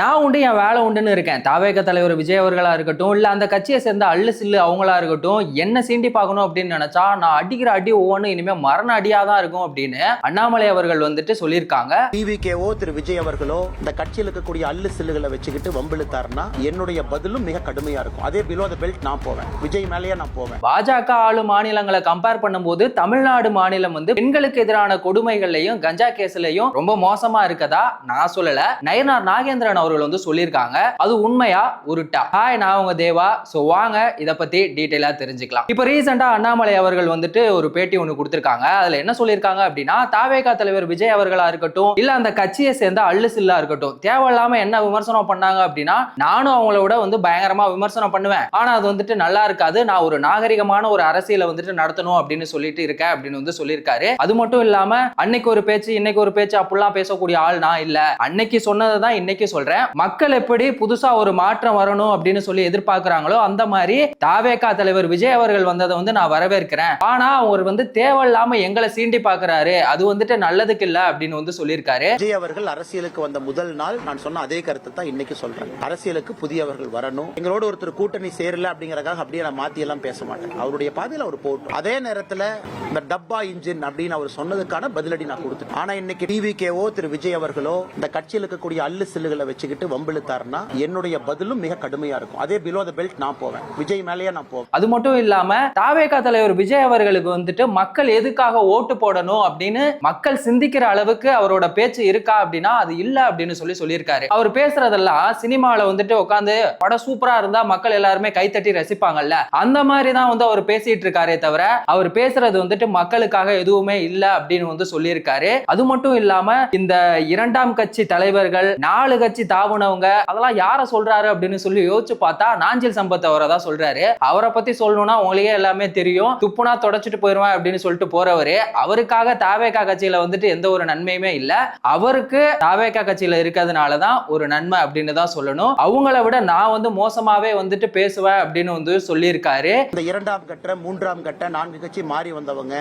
நான் உண்டு என் வேலை உண்டுன்னு இருக்கேன். தாவேக தலைவர் விஜய் அவர்களா இருக்கட்டும் இல்ல அந்த கட்சியை சேர்ந்த அள்ளு சில்லு அவங்களா இருக்கட்டும் என்ன சீண்டி பார்க்கணும் அப்படின்னு நினைச்சா நான் அடிக்கிற அடி ஒவ்வொன்றும் இனிமே மரண அடியா தான் இருக்கும் அப்படின்னு அண்ணாமலை அவர்கள் வந்துட்டு சொல்லியிருக்காங்க. டிவிகேவோ திரு விஜய் அவர்களோ இந்த கட்சியில் இருக்கக்கூடிய அல்லு சில்லுகளை வச்சுக்கிட்டு வம்பிழுத்தாருன்னா என்னுடைய பதிலும் மிக கடுமையா இருக்கும். அதே பிலோ த பெல்ட் நான் போவேன். விஜய் மேலேயே நான் போவேன். பாஜக ஆளும் மாநிலங்களை கம்பேர் பண்ணும்போது தமிழ்நாடு மாநிலம் வந்து பெண்களுக்கு எதிரான கொடுமைகள்லையும் கஞ்சா கேஸ்லயும் ரொம்ப மோசமா இருக்கதா நான் சொல்லல. நயனார் நாகேந்திரன் அவர்கள் வந்து சொல்லியிருக்காங்க. அது உண்மையா? உருட்டா. ஹாய் நான் உங்க தேவா. சோ வாங்க. இத பத்தி டீடைலா தெரிஞ்சுக்கலாம். இப்போ ரீசெண்டா அண்ணாமலை அவர்கள் வந்துட்டு ஒரு பேட்டி ஒன்று கொடுத்திருக்காங்க. அதுல என்ன சொல்லியிருக்காங்க அப்படின்னா தாவேகா தலைவர் விஜய் அவர்களா இருக்கட்டும் இல்ல அந்த கட்சியை சேர்ந்த அல்லுசில்லா இருக்கட்டும் தேவையில்லாம என்ன விமர்சனம் பண்ணாங்க அப்படின்னா நானும் அவங்கள விட வந்து பயங்கரமா விமர்சனம் பண்ணுவேன். ஆனா அது வந்துட்டு நல்லா இருக்காது. நான் ஒரு நாகரிகமான ஒரு அரசியலை வந்துட்டு நடத்தணும் அப்படின்னு சொல்லிட்டு இருக்கேன் அப்படின்னு வந்து சொல்லியிருக்காரு. அது மட்டும் இல்லாம அன்னைக்கு ஒரு பேச்சு இன்னைக்கு ஒரு பேச்சு அப்படிலாம் பேசக்கூடிய ஆள் நான் இல்ல. அன்னைக்கு சொன்னதை தான் இன்னைக்கு சொல்றேன். மக்கள் எப்படி புதுசா ஒரு மாற்றம் வரணும் அப்படின்னு சொல்லி எதிர்பார்க்கிறாங்களோ அந்த மாதிரி தாவேகா தலைவர் விஜய் அவர்கள் வந்ததை வந்து நான் வரவேற்கிறேன். ஆனா அவர் வந்து தேவையில்லாம எங்களை சீண்டி பாக்குறாரு அது வந்துட்டு நல்லதுக்கு இல்ல அப்படின்னு வந்து சொல்லியிருக்காரு. விஜய் அவர்கள் அரசியலுக்கு வந்த முதல் நாள் நான் சொன்ன அதே கருத்தை தான் இன்னைக்கு சொல்றேன். அரசியலுக்கு புதியவர்கள் வரணும். எங்களோட ஒருத்தர் கூட்டணி சேரல அப்படிங்கறதுக்காக அப்படியே நான் மாத்தி எல்லாம் பேச மாட்டேன். அவருடைய பாதையில அவர் போட்டு அதே நேரத்துல இந்த டப்பா இன்ஜின் அப்படின்னு அவர் சொன்னதுக்கான பதிலடி நான் கொடுத்தேன் ஆனா இன்னைக்கு டிவிகேவோ திரு விஜய் அவர்களோ இந்த கட்சியில் இருக்கக்கூடிய அல்லு சில்லுகளை வச்சுக்கிட்டு வம்பிழுத்தாருன்னா என்னுடைய பதிலும் மிக கடுமையா இருக்கும். அதே பிலோ த பெல்ட் நான் போவேன். விஜய் மேலேயே நான் போவேன். அது மட்டும் இல்லாம தாவேகா தலைவர் விஜய் அவர்களுக்கு வந்துட்டு மக்கள் எதுக்காக ஓட்டு போடணும் அப்படின்னு மக்கள் சிந்திக்கிற அளவுக்கு அவரோட பேச்சு இருக்கா அப்படின்னா அது இல்ல அப்படின்னு சொல்லி சொல்லியிருக்காரு. அவர் பேசுறதெல்லாம் சினிமால வந்துட்டு உட்காந்து படம் சூப்பரா இருந்தா மக்கள் எல்லாருமே கைத்தட்டி ரசிப்பாங்கல்ல. அந்த மாதிரி தான் வந்து அவர் பேசிட்டு இருக்காரே தவிர அவர் பேசுறது வந்துட்டு மக்களுக்காக எதுவுமே இல்ல அப்படின்னு வந்து சொல்லியிருக்காரு. அது மட்டும் இல்லாம இந்த இரண்டாம் கட்சி தலைவர்கள் நாலு கட்சி தாவுனவங்க அதெல்லாம் யார சொல்றாரு அப்படின்னு சொல்லி யோசிச்சு பார்த்தா நாஞ்சில் சம்பத் அவரை தான் சொல்றாரு. அவரை பத்தி சொல்லணும்னா உங்களுக்கே எல்லாமே தெரியும். துப்புனா தொடச்சிட்டு போயிருவேன் அப்படின்னு சொல்லிட்டு போறவரு. அவருக்காக தாவேகா கட்சியில வந்துட்டு எந்த ஒரு நன்மையுமே இல்ல. அவருக்கு தாவேகா கட்சியில இருக்கிறதுனாலதான் ஒரு நன்மை அப்படின்னு தான் சொல்லணும். அவங்கள விட நான் வந்து மோசமாவே வந்துட்டு பேசுவேன் அப்படின்னு வந்து சொல்லியிருக்காரு. இந்த இரண்டாம் கட்ட மூன்றாம் கட்ட நான்கு கட்சி மாறி வந்தவங்க.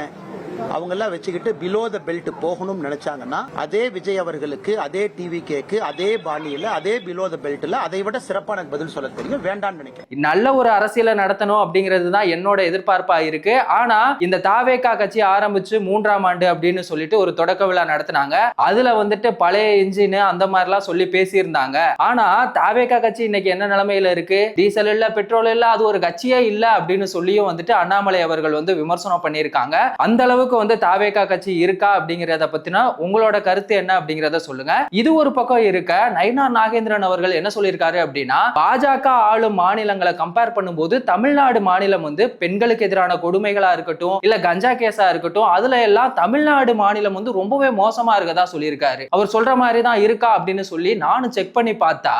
அவங்க எல்லாம் வச்சுக்கிட்டு பிலோ த பெல்ட் போகணும்னு நினைச்சாங்கன்னா அதே விஜய் அவர்களுக்கு அதே டிவி கேக்கு அதே பாணியில அதே பிலோ த பெல்ட்ல அதை விட சிறப்பான பதில் சொல்ல தெரியும் வேண்டாம்னு நினைக்கிறேன். நல்ல ஒரு அரசியலை நடத்தணும் அப்படிங்கிறது தான் என்னோட எதிர்பார்ப்பா இருக்கு. ஆனா இந்த தாவேகா கட்சி ஆரம்பிச்சு மூன்றாம் ஆண்டு அப்படின்னு சொல்லிட்டு ஒரு தொடக்க விழா நடத்தினாங்க. அதுல வந்துட்டு பழைய இன்ஜின் அந்த மாதிரிலாம் சொல்லி பேசியிருந்தாங்க. ஆனா தாவேகா கட்சி இன்னைக்கு என்ன நிலைமையில இருக்கு? டீசல் இல்ல பெட்ரோல் இல்ல அது ஒரு கட்சியே இல்ல அப்படின்னு சொல்லியும் வந்துட்டு அண்ணாமலை அவர்கள் வந்து விமர்சனம் பண்ணியிருக்காங்க. அந்த அளவு அளவுக்கு வந்து தாவேகா கட்சி இருக்கா அப்படிங்கறத பத்தினா உங்களோட கருத்து என்ன அப்படிங்கறத சொல்லுங்க. இது ஒரு பக்கம் இருக்க நயனா நாகேந்திரன் அவர்கள் என்ன சொல்லியிருக்காரு அப்படின்னா பாஜக ஆளும் மாநிலங்களை கம்பேர் பண்ணும்போது தமிழ்நாடு மாநிலம் வந்து பெண்களுக்கு எதிரான கொடுமைகளா இருக்கட்டும் இல்ல கஞ்சா கேஸா இருக்கட்டும் அதுல எல்லாம் தமிழ்நாடு மாநிலம் வந்து ரொம்பவே மோசமா இருக்கதா சொல்லியிருக்காரு. அவர் சொல்ற மாதிரி தான் இருக்கா அப்படின்னு சொல்லி நானும் செக் பண்ணி பார்த்தா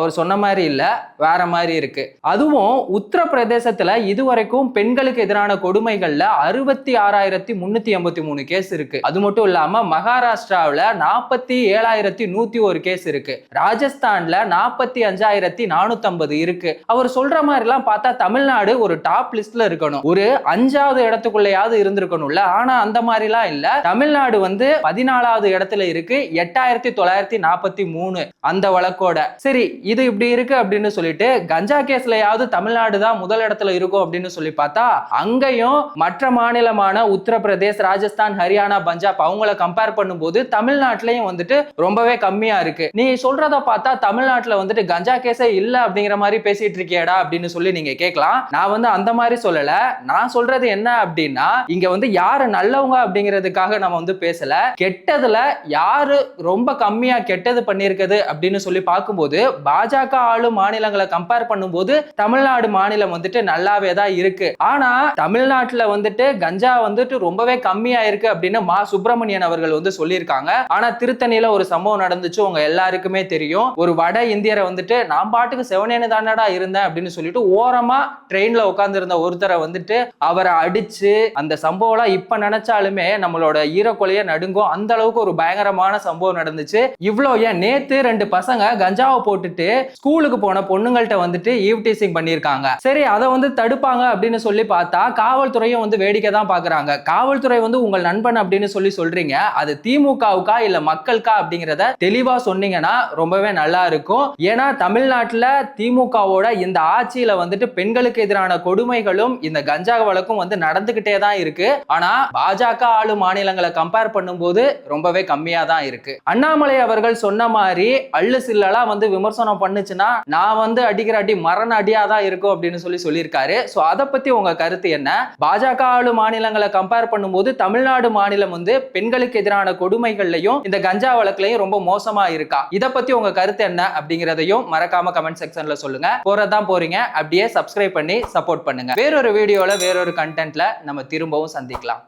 அவர் சொன்ன மாதிரி இல்ல வேற மாதிரி இருக்கு. அதுவும் உத்தரப்பிரதேசத்துல இதுவரைக்கும் பெண்களுக்கு எதிரான கொடுமைகள்ல அறுபத்தி ஆறாயிரத்தி முன்னூத்தி எண்பத்தி மூணு கேஸ் இருக்கு. அது மட்டும் இல்லாம மகாராஷ்டிராவுல நாற்பத்தி ஏழாயிரத்தி நூத்தி ஒரு கேஸ் இருக்கு. ராஜஸ்தான்ல நாற்பத்தி அஞ்சாயிரத்தி நானூத்தி ஐம்பது இருக்கு. அவர் சொல்ற மாதிரி எல்லாம் பார்த்தா தமிழ்நாடு ஒரு டாப் லிஸ்ட்ல இருக்கணும். ஒரு அஞ்சாவது இடத்துக்குள்ளயாவது இருந்திருக்கணும்ல. ஆனா அந்த மாதிரி எல்லாம் இல்ல. தமிழ்நாடு வந்து பதினாலாவது இடத்துல இருக்கு. எட்டாயிரத்தி தொள்ளாயிரத்தி நாற்பத்தி மூணு அந்த வழக்கோட. சரி இது இப்படி இருக்கு அப்படின்னு சொல்லிட்டு கஞ்சா கேஸ்லயாவது தமிழ்நாடு தான் முதல் இடத்துல இருக்கும் அப்படின்னு சொல்லி பார்த்தா அங்கேயும் மற்ற மாநிலமான உத்தரப்பிரதேஷ் ராஜஸ்தான் ஹரியானா பஞ்சாப் அவங்கள கம்பேர் பண்ணும்போது தமிழ்நாட்டிலையும் வந்துட்டு ரொம்பவே கம்மியா இருக்கு. நீ சொல்றத பார்த்தா தமிழ்நாட்டுல வந்துட்டு கஞ்சா கேஸே இல்ல அப்படிங்கிற மாதிரி பேசிட்டு இருக்கியடா அப்படின்னு சொல்லி நீங்க கேட்கலாம். நான் வந்து அந்த மாதிரி சொல்லல. நான் சொல்றது என்ன அப்படின்னா இங்க வந்து யாரு நல்லவங்க அப்படிங்கிறதுக்காக நம்ம வந்து பேசல. கெட்டதுல யாரு ரொம்ப கம்மியா கெட்டது பண்ணியிருக்குது அப்படின்னு சொல்லி பார்க்கும்போது பாஜக ஆளும் மாநிலங்களை கம்பேர் பண்ணும்போது தமிழ்நாடு மாநிலம் வந்துட்டு நல்லாவே தான் இருக்கு. ஆனா தமிழ்நாட்டுல வந்துட்டு கஞ்சா வந்துட்டு ரொம்பவே ரொம்பவே கம்மியா இருக்கு அப்படின்னு மா சுப்பிரமணியன் அவர்கள் வந்து சொல்லியிருக்காங்க. ஆனா திருத்தணியில ஒரு சம்பவம் நடந்துச்சு. உங்க எல்லாருக்குமே தெரியும். ஒரு வட இந்தியரை வந்துட்டு நான் பாட்டுக்கு செவனேனு தானடா இருந்தேன் அப்படின்னு சொல்லிட்டு ஓரமா ட்ரெயின்ல உட்கார்ந்து இருந்த ஒருத்தரை வந்துட்டு அவரை அடிச்சு அந்த சம்பவம்லாம் இப்ப நினைச்சாலுமே நம்மளோட ஈரக்கொலைய நடுங்கும். அந்த அளவுக்கு ஒரு பயங்கரமான சம்பவம் நடந்துச்சு. இவ்வளோ ஏன்? நேத்து ரெண்டு பசங்க கஞ்சாவை போட்டுட்டு ஸ்கூலுக்கு போன பொண்ணுங்கள்ட்ட வந்துட்டு ஈவ்டீசிங் பண்ணியிருக்காங்க. சரி அதை வந்து தடுப்பாங்க அப்படின்னு சொல்லி பார்த்தா காவல்துறையும் வந்து வேடிக்கை தான் பாக்குறாங்க காவல் காவல்துறை வந்து உங்கள் நண்பன் அப்படின்னு சொல்லி சொல்றீங்க. அது திமுகவுக்கா இல்ல மக்களுக்கா அப்படிங்கிறத தெளிவா சொன்னீங்கன்னா ரொம்பவே நல்லா இருக்கும். ஏன்னா தமிழ்நாட்டுல திமுகவோட இந்த ஆட்சியில வந்துட்டு பெண்களுக்கு எதிரான கொடுமைகளும் இந்த கஞ்சா வழக்கும் வந்து நடந்துகிட்டே தான் இருக்கு. ஆனா பாஜக ஆளு மாநிலங்களை கம்பேர் பண்ணும்போது ரொம்பவே கம்மியா தான் இருக்கு. அண்ணாமலை அவர்கள் சொன்ன மாதிரி அள்ளு சில்லலா வந்து விமர்சனம் பண்ணுச்சுன்னா நான் வந்து அடிக்கிற அடி மரண அடியா தான் இருக்கும் அப்படின்னு சொல்லி சொல்லியிருக்காரு. சோ அதை பத்தி உங்க கருத்து என்ன? பாஜக ஆளு மாநிலங்களை கம்பேர் பண்ணும் பார்க்கும்போது தமிழ்நாடு மாநிலம் வந்து பெண்களுக்கு எதிரான கொடுமைகள்லையும் இந்த கஞ்சா வழக்குலையும் ரொம்ப மோசமா இருக்கா? இதை பத்தி உங்க கருத்து என்ன அப்படிங்கறதையும் மறக்காம கமெண்ட் செக்ஷன்ல சொல்லுங்க. போறதான் போறீங்க. அப்படியே சப்ஸ்கிரைப் பண்ணி சப்போர்ட் பண்ணுங்க. வேறொரு வீடியோல வேறொரு கண்டென்ட்ல நம்ம திரும்பவும் சந்திக்கலாம்.